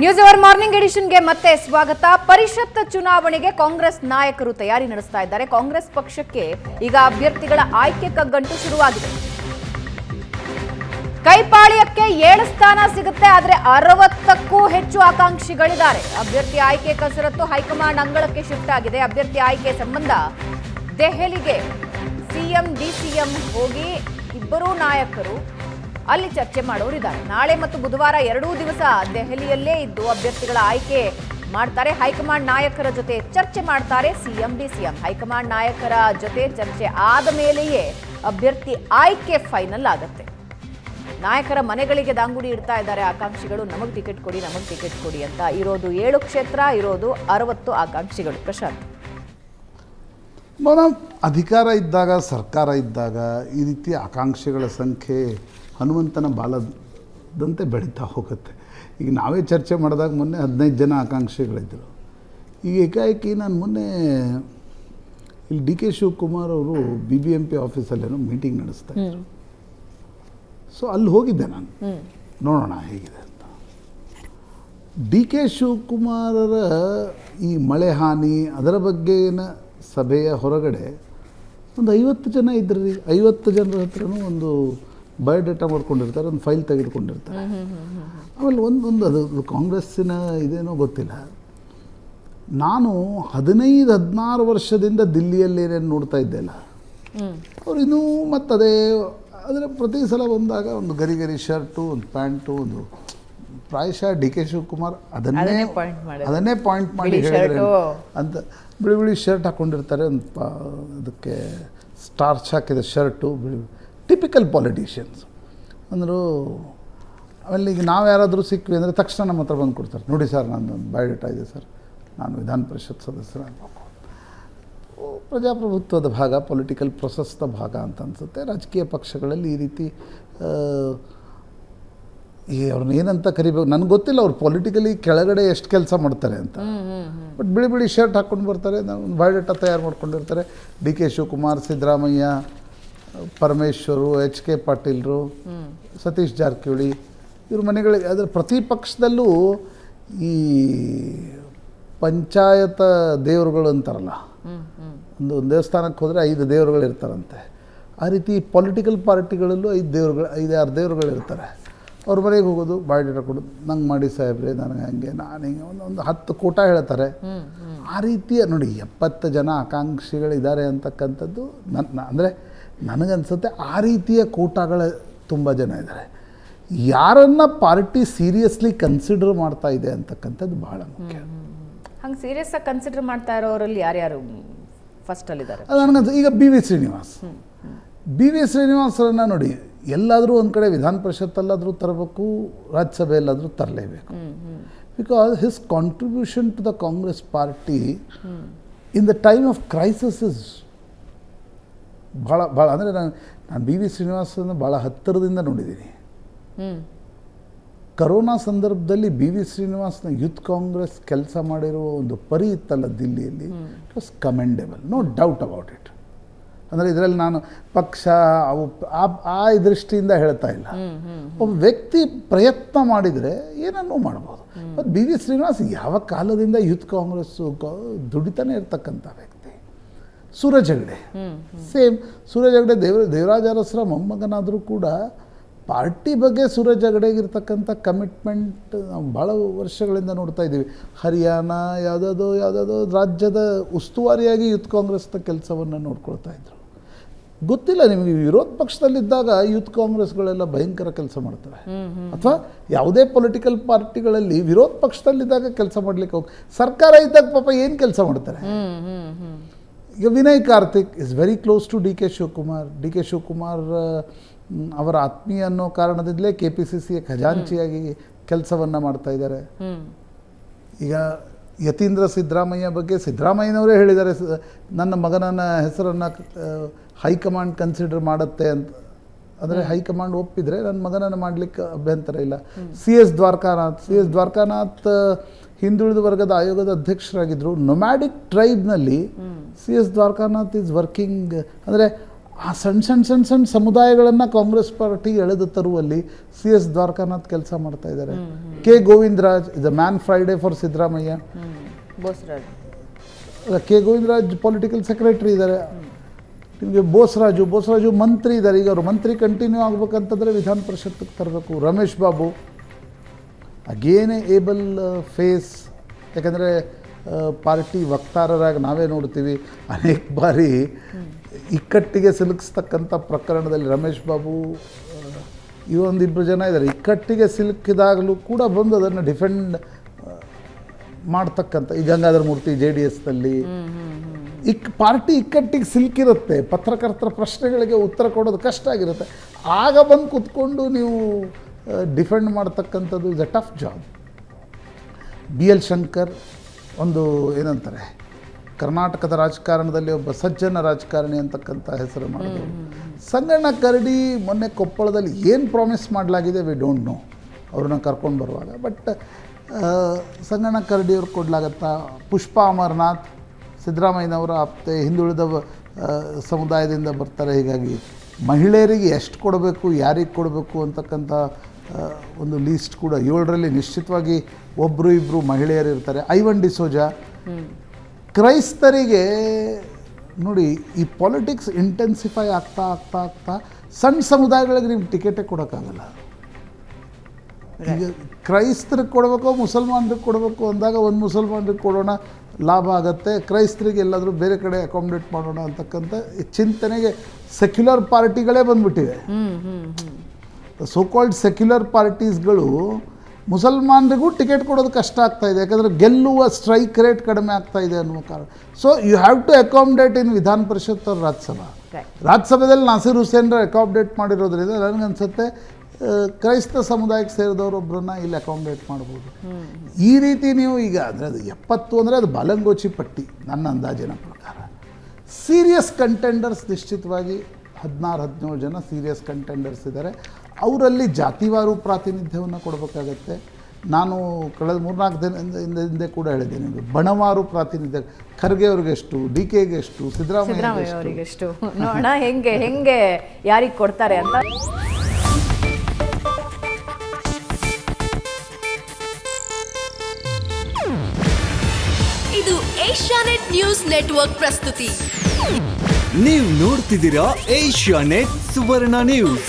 News hour morning ಎಡಿಷನ್ಗೆ ಮತ್ತೆ ಸ್ವಾಗತ. ಪರಿಷತ್ ಚುನಾವಣೆಗೆ ಕಾಂಗ್ರೆಸ್ ನಾಯಕರು ತಯಾರಿ ನಡೆಸ್ತಾ ಇದ್ದಾರೆ. ಕಾಂಗ್ರೆಸ್ ಪಕ್ಷಕ್ಕೆ ಈಗ ಅಭ್ಯರ್ಥಿಗಳ ಆಯ್ಕೆ ಕಗ್ಗಂಟು ಶುರುವಾಗಿದೆ. ಕೈಪಾಳ್ಯಕ್ಕೆ ಏಳು ಸ್ಥಾನ ಸಿಗುತ್ತೆ, ಆದರೆ ಅರವತ್ತಕ್ಕೂ ಹೆಚ್ಚು ಆಕಾಂಕ್ಷಿಗಳಿದ್ದಾರೆ. ಅಭ್ಯರ್ಥಿ ಆಯ್ಕೆ ಕಸರತ್ತು ಹೈಕಮಾಂಡ್ ಅಂಗಳಕ್ಕೆ ಶಿಫ್ಟ್ ಆಗಿದೆ. ಅಭ್ಯರ್ಥಿ ಆಯ್ಕೆ ಸಂಬಂಧ ದೆಹಲಿಗೆ ಸಿಎಂ, ಡಿಸಿಎಂ ಹೋಗಿ ಇಬ್ಬರೂ ನಾಯಕರು ಅಲ್ಲಿ ಚರ್ಚೆ ಮಾಡೋರಿದ್ದಾರೆ. ನಾಳೆ ಮತ್ತು ಬುಧವಾರ ಎರಡೂ ದಿವಸ ದೆಹಲಿಯಲ್ಲೇ ಇದ್ದು ಅಭ್ಯರ್ಥಿಗಳ ಆಯ್ಕೆ ಮಾಡ್ತಾರೆ. ಹೈಕಮಾಂಡ್ ನಾಯಕರ ಜೊತೆ ಚರ್ಚೆ ಮಾಡ್ತಾರೆ ಸಿಎಂ ಡಿಸಿಎಂ ಹೈಕಮಾಂಡ್ ನಾಯಕರ ಜೊತೆ ಚರ್ಚೆ ಆದ ಮೇಲೆಯೇ ಅಭ್ಯರ್ಥಿ ಆಯ್ಕೆ ಫೈನಲ್ ಆಗುತ್ತೆ. ನಾಯಕರ ಮನೆಗಳಿಗೆ ದಾಂಗುಡಿ ಇಡ್ತಾ ಇದ್ದಾರೆ. ಆಕಾಂಕ್ಷಿಗಳು, ನಮಗೆ ಟಿಕೆಟ್ ಕೊಡಿ, ನಮಗೆ ಟಿಕೆಟ್ ಕೊಡಿ ಅಂತ ಇರೋದು ಏಳು ಕ್ಷೇತ್ರ, ಇರೋದು ಅರವತ್ತು ಆಕಾಂಕ್ಷಿಗಳು. ಪ್ರಶಾಂತ್. ಮೇಡಮ್ ಅಧಿಕಾರ ಇದ್ದಾಗ, ಸರ್ಕಾರ ಇದ್ದಾಗ ಈ ರೀತಿ ಆಕಾಂಕ್ಷೆಗಳ ಸಂಖ್ಯೆ ಹನುಮಂತನ ಬಾಲದಂತೆ ಬೆಳೀತಾ ಹೋಗುತ್ತೆ. ಈಗ ನಾವೇ ಚರ್ಚೆ ಮಾಡಿದಾಗ ಮೊನ್ನೆ ಹದಿನೈದು ಜನ ಆಕಾಂಕ್ಷಿಗಳಿದ್ದರು ಈಗ ಏಕಾಏಕಿ ನಾನು ಮೊನ್ನೆ ಇಲ್ಲಿ ಡಿ ಕೆ ಶಿವಕುಮಾರ್ ಅವರು ಬಿ ಬಿ ಎಂ ಪಿ ಆಫೀಸಲ್ಲೇನೋ ಮೀಟಿಂಗ್ ನಡೆಸ್ತಾ ಇದ್ರು. ಸೊ ಅಲ್ಲಿ ಹೋಗಿದ್ದೆ ನಾನು. ನೋಡೋಣ ಹೇಗಿದೆ ಅಂತ. ಡಿ ಕೆ ಶಿವಕುಮಾರರ ಈ ಮಳೆ ಹಾನಿ ಅದರ ಬಗ್ಗೆನ ಸಭೆಯ ಹೊರಗಡೆ ಒಂದು ಐವತ್ತು ಜನ ಇದ್ರಿ. ರೀ ಐವತ್ತು ಜನರ ಹತ್ರನೂ ಒಂದು ಬಯೋಡೇಟಾ ಮಾಡ್ಕೊಂಡಿರ್ತಾರೆ ಒಂದು ಫೈಲ್ ತೆಗೆದುಕೊಂಡಿರ್ತಾರೆ. ಆಮೇಲೆ ಒಂದೊಂದು ಅದು ಕಾಂಗ್ರೆಸ್ಸಿನ ಇದೇನೋ ಗೊತ್ತಿಲ್ಲ. ನಾನು ಹದಿನೈದು ಹದಿನಾರು ವರ್ಷದಿಂದ ದಿಲ್ಲಿಯಲ್ಲಿ ಏನೇನು ನೋಡ್ತಾ ಇದ್ದೆಲ್ಲ ಅವ್ರು ಇನ್ನೂ ಅದೇ ಆದರೆ ಪ್ರತಿ ಸಲ ಬಂದಾಗ ಒಂದು ಗರಿ ಗರಿ ಶರ್ಟು ಒಂದು ಪ್ಯಾಂಟು ಒಂದು ಪ್ರಾಯಶಃ ಡಿ ಕೆ ಶಿವಕುಮಾರ್ ಅದನ್ನೇ ಅದನ್ನೇ ಪಾಯಿಂಟ್ ಮಾಡಿ ಹೇಳಿದ್ರೆ. ಅಂತ ಬಿಳಿ ಬಿಳಿ ಶರ್ಟ್ ಹಾಕ್ಕೊಂಡಿರ್ತಾರೆ ಒಂದು ಪಾ ಅದಕ್ಕೆ ಸ್ಟಾರ್ಚ್ ಹಾಕಿದ ಶರ್ಟು ಬಿಳಿ ಟಿಪಿಕಲ್ ಪಾಲಿಟಿಷಿಯನ್ಸ್ ಅಂದರು ಆಮೇಲೆ ಈಗ ನಾವು ಯಾರಾದರೂ ಸಿಕ್ವಿ ಅಂದರೆ ತಕ್ಷಣ ನಮ್ಮ ಹತ್ರ ಬಂದು ಕೊಡ್ತಾರೆ. ನೋಡಿ ಸರ್ ನಾನು ಬಯೋಡೇಟಾ ಇದೆ ಸರ್. ನಾನು ವಿಧಾನ ಪರಿಷತ್ ಸದಸ್ಯರಾಗಬೇಕು ಪ್ರಜಾಪ್ರಭುತ್ವದ ಭಾಗ ಪೊಲಿಟಿಕಲ್ ಪ್ರೊಸೆಸ್ದ ಭಾಗ ಅಂತ ಅನಿಸುತ್ತೆ. ರಾಜಕೀಯ ಪಕ್ಷಗಳಲ್ಲಿ ಈ ರೀತಿ ಈ ಅವ್ರನ್ನ ಏನಂತ ಕರಿಬೇಕು ನನಗೆ ಗೊತ್ತಿಲ್ಲ ಅವ್ರು ಪೊಲಿಟಿಕಲಿ ಕೆಳಗಡೆ ಎಷ್ಟು ಕೆಲಸ ಮಾಡ್ತಾರೆ ಅಂತ. ಬಟ್ ಬಿಳಿ ಬಿಳಿ ಶರ್ಟ್ ಹಾಕ್ಕೊಂಡು ಬರ್ತಾರೆ ನಾವು ಬಯೋಡೇಟಾ ತಯಾರು ಮಾಡ್ಕೊಂಡಿರ್ತಾರೆ. ಡಿ ಕೆ ಶಿವಕುಮಾರ್ ಸಿದ್ದರಾಮಯ್ಯ ಪರಮೇಶ್ವರು, ಎಚ್ ಕೆ ಪಾಟೀಲ್ರು, ಸತೀಶ್ ಜಾರಕಿಹೊಳಿ, ಇವ್ರ ಮನೆಗಳಿಗೆ ಅದರ ಪ್ರತಿ ಪಕ್ಷದಲ್ಲೂ ಈ ಪಂಚಾಯತ ದೇವರುಗಳು ಅಂತಾರಲ್ಲ. ಒಂದು ದೇವಸ್ಥಾನಕ್ಕೆ ಹೋದರೆ ಐದು ದೇವರುಗಳು ಇರ್ತಾರಂತೆ. ಆ ರೀತಿ ಪೊಲಿಟಿಕಲ್ ಪಾರ್ಟಿಗಳಲ್ಲೂ ಐದು ದೇವರುಗಳು, ಐದು ಆರು ದೇವರುಗಳು ಇರ್ತಾರೆ. ಅವ್ರ ಮನೆಗೆ ಹೋಗೋದು ಬಯೋಡೇಟಾ ಕೊಡೋದು, ನಂಗೆ ಮಾಡಿ ಸಾಹೇಬ್ರೆ, ನನಗೆ ಹಂಗೆ, ನಾನು ಹಿಂಗೆ, ಒಂದು ಒಂದು ಹತ್ತು ಕೂಟ ಹೇಳ್ತಾರೆ. ಆ ರೀತಿಯ ನೋಡಿ, ಎಪ್ಪತ್ತು ಜನ ಆಕಾಂಕ್ಷಿಗಳಿದ್ದಾರೆ ಅಂತಕ್ಕಂಥದ್ದು ನನ್ನ, ಅಂದರೆ ನನಗನ್ಸುತ್ತೆ ಆ ರೀತಿಯ ಕೋಟಾಗಳ ತುಂಬ ಜನ ಇದ್ದಾರೆ. ಯಾರನ್ನ ಪಾರ್ಟಿ ಸೀರಿಯಸ್ಲಿ ಕನ್ಸಿಡರ್ ಮಾಡ್ತಾ ಇದೆ ಅಂತಕ್ಕಂಥದ್ದು ಬಹಳ ಮುಖ್ಯ. ಹಂಗೆ ಸೀರಿಯಸ್ ಆಗಿ ಕನ್ಸಿಡರ್ ಮಾಡ್ತಾ ಇರೋರಲ್ಲಿ ಯಾರ್ಯಾರು ಫಸ್ಟ್ ಅಲ್ಲಿದ್ದಾರೆ? ಅದು ನನಗನ್ಸ ಈಗ B V Srinivas. B V ಶ್ರೀನಿವಾಸರನ್ನು ನೋಡಿ ಎಲ್ಲಾದರೂ ಒಂದು ಕಡೆ ವಿಧಾನ ಪರಿಷತ್ತಲ್ಲಾದರೂ ತರಬೇಕು ರಾಜ್ಯಸಭೆಯಲ್ಲಾದರೂ ತರಲೇಬೇಕು. Because his contribution to the Congress party in the time of crisis is ಭಾಳ ಭಾಳ ಅಂದರೆ ನಾನು ನಾನು ಬಿ ವಿ ಶ್ರೀನಿವಾಸನ ಭಾಳ ಹತ್ತಿರದಿಂದ ನೋಡಿದ್ದೀನಿ. ಕರೋನಾ ಸಂದರ್ಭದಲ್ಲಿ ಬಿ ವಿ ಶ್ರೀನಿವಾಸನ ಯೂತ್ ಕಾಂಗ್ರೆಸ್ ಕೆಲಸ ಮಾಡಿರುವ ಒಂದು ಪರಿ ಇತ್ತಲ್ಲ ದಿಲ್ಲಿಯಲ್ಲಿ it was commendable no doubt about it ಅಂದರೆ ಇದರಲ್ಲಿ ನಾನು ಪಕ್ಷ ಅವು ಆ- ಆ ದೃಷ್ಟಿಯಿಂದ ಹೇಳ್ತಾ ಇಲ್ಲ. ಒಬ್ಬ ವ್ಯಕ್ತಿ ಪ್ರಯತ್ನ ಮಾಡಿದರೆ ಏನನ್ನೂ ಮಾಡ್ಬೋದು. ಮತ್ತು ಬಿ ವಿ ಶ್ರೀನಿವಾಸ್ ಯಾವ ಕಾಲದಿಂದ ಯೂತ್ ಕಾಂಗ್ರೆಸ್ಸು ದುಡಿತಾನೆ ಇರ್ತಕ್ಕಂಥ ವ್ಯಕ್ತಿ. ಸೂರಜ್ ಹೆಗಡೆ. ಸೇಮ್ ಸೂರಜ್ ಹೆಗಡೆ ದೇವ ದೇವರಾಜ ಅರಸರ ಮೊಮ್ಮಗನಾದರೂ ಕೂಡ ಪಾರ್ಟಿ ಬಗ್ಗೆ ಸೂರಜ್ ಹೆಗಡೆಗಿರ್ತಕ್ಕಂಥ ಕಮಿಟ್ಮೆಂಟ್ ನಾವು ಭಾಳ ವರ್ಷಗಳಿಂದ ನೋಡ್ತಾ ಇದ್ದೀವಿ. ಹರಿಯಾಣ ಯಾವುದಾದೋ ಯಾವುದಾದೋ ರಾಜ್ಯದ ಉಸ್ತುವಾರಿಯಾಗಿ ಯೂತ್ ಕಾಂಗ್ರೆಸ್ನ ಕೆಲಸವನ್ನು ನೋಡ್ಕೊಳ್ತಾ ಇದ್ರು. ಗೊತ್ತಿಲ್ಲ ನಿಮಗೆ ವಿರೋಧ ಪಕ್ಷದಲ್ಲಿದ್ದಾಗ ಯೂತ್ ಕಾಂಗ್ರೆಸ್ಗಳೆಲ್ಲ ಭಯಂಕರ ಕೆಲಸ ಮಾಡ್ತವೆ ಅಥವಾ ಯಾವುದೇ ಪೊಲಿಟಿಕಲ್ ಪಾರ್ಟಿಗಳಲ್ಲಿ ವಿರೋಧ ಪಕ್ಷದಲ್ಲಿದ್ದಾಗ ಕೆಲಸ ಮಾಡ್ಲಿಕ್ಕೆ ಹೋಗಿ ಸರ್ಕಾರ ಇದ್ದಾಗ ಪಾಪ ಏನು ಕೆಲಸ ಮಾಡ್ತಾರೆ? ಈಗ Vinay Karthik is very close to D K Shivakumar D K Shivakumar ಅವರ ಆತ್ಮೀಯ ಅನ್ನೋ ಕಾರಣದಿಂದಲೇ ಕೆ ಪಿ ಸಿ ಸಿಯ ಖಜಾಂಚಿಯಾಗಿ ಕೆಲಸವನ್ನು ಮಾಡ್ತಾ ಇದ್ದಾರೆ. ಈಗ ಯತೀಂದ್ರ ಸಿದ್ದರಾಮಯ್ಯ ಬಗ್ಗೆ ಸಿದ್ದರಾಮಯ್ಯನವರೇ ಹೇಳಿದ್ದಾರೆ ನನ್ನ ಮಗನನ್ನ ಹೆಸರನ್ನು ಹೈಕಮಾಂಡ್ ಕನ್ಸಿಡರ್ ಮಾಡುತ್ತೆ ಅಂತ. ಅಂದರೆ ಹೈಕಮಾಂಡ್ ಒಪ್ಪಿದರೆ ನನ್ನ ಮಗನನ್ನು ಮಾಡಲಿಕ್ಕೆ ಅಭ್ಯಂತರ ಇಲ್ಲ. C S Dwarakanath C S Dwarakanath ಹಿಂದುಳಿದ ವರ್ಗದ ಆಯೋಗದ ಅಧ್ಯಕ್ಷರಾಗಿದ್ದರು nomadic ಟ್ರೈಬ್ನಲ್ಲಿ C S Dwarakanath is working ಅಂದರೆ ಆ ಸಣ್ಣ ಸಣ್ಣ ಸಣ್ಣ ಸಣ್ಣ ಸಮುದಾಯಗಳನ್ನು ಕಾಂಗ್ರೆಸ್ ಪಾರ್ಟಿ ಎಳೆದು ತರುವಲ್ಲಿ ಸಿ ಎಸ್ ದ್ವಾರಕಾನಾಥ್ ಕೆಲಸ ಮಾಡ್ತಾ ಇದ್ದಾರೆ. K Govindaraj is a man Friday for Siddaramaiah Bosraj. ಅಲ್ಲ, ಕೆ ಗೋವಿಂದರಾಜ್ ಪೊಲಿಟಿಕಲ್ ಸೆಕ್ರೆಟರಿ ಇದ್ದಾರೆ. ನಿಮಗೆ ಬೋಸರಾಜು ಬೋಸರಾಜು ಮಂತ್ರಿ ಇದ್ದಾರೆ. ಈಗ ಅವರು ಮಂತ್ರಿ ಕಂಟಿನ್ಯೂ ಆಗ್ಬೇಕಂತಂದರೆ ವಿಧಾನ ಪರಿಷತ್ತಿಗೆ ತರಬೇಕು. ರಮೇಶ್ ಬಾಬು. ಅಗೇನೇ ಏಬಲ್ ಫೇಸ್ ಯಾಕಂದರೆ ಪಾರ್ಟಿ ವಕ್ತಾರರಾಗಿ ನಾವೇ ನೋಡ್ತೀವಿ. ಅನೇಕ ಬಾರಿ ಇಕ್ಕಟ್ಟಿಗೆ ಸಿಲುಕಿಸ್ತಕ್ಕಂಥ ಪ್ರಕರಣದಲ್ಲಿ ರಮೇಶ್ ಬಾಬು ಈ ಇವೊಂದಿಬ್ಬರು ಜನ ಇದ್ದಾರೆ. ಇಕ್ಕಟ್ಟಿಗೆ ಸಿಲುಕಿದಾಗಲೂ ಕೂಡ ಬಂದು ಅದನ್ನು ಡಿಫೆಂಡ್ ಮಾಡ್ತಕ್ಕಂಥ ಈ ಗಂಗಾಧರ ಮೂರ್ತಿ ಜೆ ಡಿ ಎಸ್ನಲ್ಲಿ. ಇಕ್ ಪಾರ್ಟಿ ಇಕ್ಕಟ್ಟಿಗೆ ಸಿಲುಕಿರುತ್ತೆ. ಪತ್ರಕರ್ತರ ಪ್ರಶ್ನೆಗಳಿಗೆ ಉತ್ತರ ಕೊಡೋದು ಕಷ್ಟ ಆಗಿರುತ್ತೆ. ಆಗ ಬಂದು ಕೂತ್ಕೊಂಡು ನೀವು ಡಿಫೆಂಡ್ ಮಾಡ್ತಕ್ಕಂಥದ್ದು is a tough job B L Shankar ಒಂದು ಏನಂತಾರೆ ಕರ್ನಾಟಕದ ರಾಜಕಾರಣದಲ್ಲಿ ಒಬ್ಬ ಸಜ್ಜನ ರಾಜಕಾರಣಿ ಅಂತಕ್ಕಂಥ ಹೆಸರು ಮಾಡಿದ್ರು. ಸಂಗಣ್ಣ ಕರಡಿ ಮೊನ್ನೆ ಕೊಪ್ಪಳದಲ್ಲಿ ಏನು ಪ್ರಾಮಿಸ್ ಮಾಡಲಾಗಿದೆ ವಿ ಡೋಂಟ್ ನೋ ಅವ್ರನ್ನ ಕರ್ಕೊಂಡು ಬರುವಾಗ. ಬಟ್ ಸಂಗಣ್ಣ ಕರಡಿಯವ್ರು ಕೊಡ್ಲಾಗತ್ತಾ? ಪುಷ್ಪ ಅಮರನಾಥ್ ಸಿದ್ದರಾಮಯ್ಯನವರ ಆಪ್ತೆ ಹಿಂದುಳಿದ ಸಮುದಾಯದಿಂದ ಬರ್ತಾರೆ. ಹೀಗಾಗಿ ಮಹಿಳೆಯರಿಗೆ ಎಷ್ಟು ಕೊಡಬೇಕು ಯಾರಿಗೆ ಕೊಡಬೇಕು ಅಂತಕ್ಕಂಥ ಒಂದು ಲೀಸ್ಟ್ ಕೂಡ ಏಳರಲ್ಲಿ ನಿಶ್ಚಿತವಾಗಿ ಒಬ್ಬರು ಇಬ್ಬರು ಮಹಿಳೆಯರು ಇರ್ತಾರೆ. ಐವನ್ ಡಿಸೋಜಾ ಕ್ರೈಸ್ತರಿಗೆ ನೋಡಿ ಈ ಪಾಲಿಟಿಕ್ಸ್ ಇಂಟೆನ್ಸಿಫೈ ಆಗ್ತಾ ಆಗ್ತಾ ಆಗ್ತಾ ಸಣ್ಣ ಸಮುದಾಯಗಳಿಗೆ ನಿಮ್ಗೆ ಟಿಕೆಟೇ ಕೊಡೋಕ್ಕಾಗಲ್ಲ. ಈಗ ಕ್ರೈಸ್ತರಿಗೆ ಕೊಡಬೇಕು ಮುಸಲ್ಮಾನರಿಗೆ ಕೊಡಬೇಕು ಅಂದಾಗ ಒಂದು ಮುಸಲ್ಮಾನರಿಗೆ ಕೊಡೋಣ ಲಾಭ ಆಗುತ್ತೆ. ಕ್ರೈಸ್ತರಿಗೆ ಎಲ್ಲಾದರೂ ಬೇರೆ ಕಡೆ ಅಕಾಮಿಡೇಟ್ ಮಾಡೋಣ ಅಂತಕ್ಕಂಥ ಚಿಂತನೆಗೆ ಸೆಕ್ಯುಲರ್ ಪಾರ್ಟಿಗಳೇ ಬಂದ್ಬಿಟ್ಟಿವೆ. ಹ್ಮ್ ಸೋಕಾಲ್ಡ್ ಸೆಕ್ಯುಲರ್ ಪಾರ್ಟೀಸ್ಗಳು ಮುಸಲ್ಮಾನರಿಗೂ ಟಿಕೆಟ್ ಕೊಡೋದು ಕಷ್ಟ ಆಗ್ತಾ ಇದೆ. ಯಾಕಂದರೆ ಗೆಲ್ಲುವ ಸ್ಟ್ರೈಕ್ ರೇಟ್ ಕಡಿಮೆ ಆಗ್ತಾ ಇದೆ ಅನ್ನುವ ಕಾರಣ. So you have to accommodate in Vidhana Parishat ಅವ್ರ ರಾಜ್ಯಸಭಾ. ರಾಜ್ಯಸಭೆಯಲ್ಲಿ ನಾಸೀರ್ ಹುಸೇನ್ರ ಅಕಾಮಡೇಟ್ ಮಾಡಿರೋದ್ರಿಂದ ನನಗನ್ಸುತ್ತೆ ಕ್ರೈಸ್ತ ಸಮುದಾಯಕ್ಕೆ ಸೇರಿದವರೊಬ್ಬರನ್ನ ಇಲ್ಲಿ ಅಕಾಮಡೇಟ್ ಮಾಡ್ಬೋದು. ಈ ರೀತಿ ನೀವು ಈಗ ಅಂದರೆ ಅದು ಎಪ್ಪತ್ತು ಅಂದರೆ ಅದು ಬಲಂಗೋಚಿ ಪಟ್ಟಿ ನನ್ನ ಅಂದಾಜಿನ ಪ್ರಕಾರ. ಸೀರಿಯಸ್ ಕಂಟೆಂಡರ್ಸ್ ನಿಶ್ಚಿತವಾಗಿ ಹದಿನಾರು ಹದಿನೇಳು ಜನ ಸೀರಿಯಸ್ ಕಂಟೆಂಡರ್ಸ್ ಇದ್ದಾರೆ. ಅವರಲ್ಲಿ ಜಾತಿವಾರು ಪ್ರಾತಿನಿಧ್ಯವನ್ನು ಕೊಡಬೇಕಾಗತ್ತೆ. ನಾನು ಕಳೆದ ಮೂರ್ನಾಲ್ಕು ದಿನದಿಂದ ಹಿಂದೆ ಹಿಂದೆ ಕೂಡ ಹೇಳಿದ್ದೀನಿ ಬಣವಾರು ಪ್ರಾತಿನಿಧ್ಯ ಖರ್ಗೆ ಅವ್ರಿಗೆ ಎಷ್ಟು ಡಿ ಕೆಗೆ ಎಷ್ಟು ಸಿದ್ದರಾಮಯ್ಯ ಅವರಿಗೆ ಎಷ್ಟು? ನೋಡೋಣ ಹೆಂಗೆ ಹೆಂಗೆ ಯಾರಿಗೆ ಕೊಡ್ತಾರೆ ಅಂತ. ಇದು ಏಷ್ಯಾನೆಟ್ ನ್ಯೂಸ್ ನೆಟ್ವರ್ಕ್ ಪ್ರಸ್ತುತಿ. ನೀವು ನೋಡ್ತಿದ್ದೀರಾ ಏಷ್ಯಾ ನೆಟ್ ಸುವರ್ಣ ನ್ಯೂಸ್.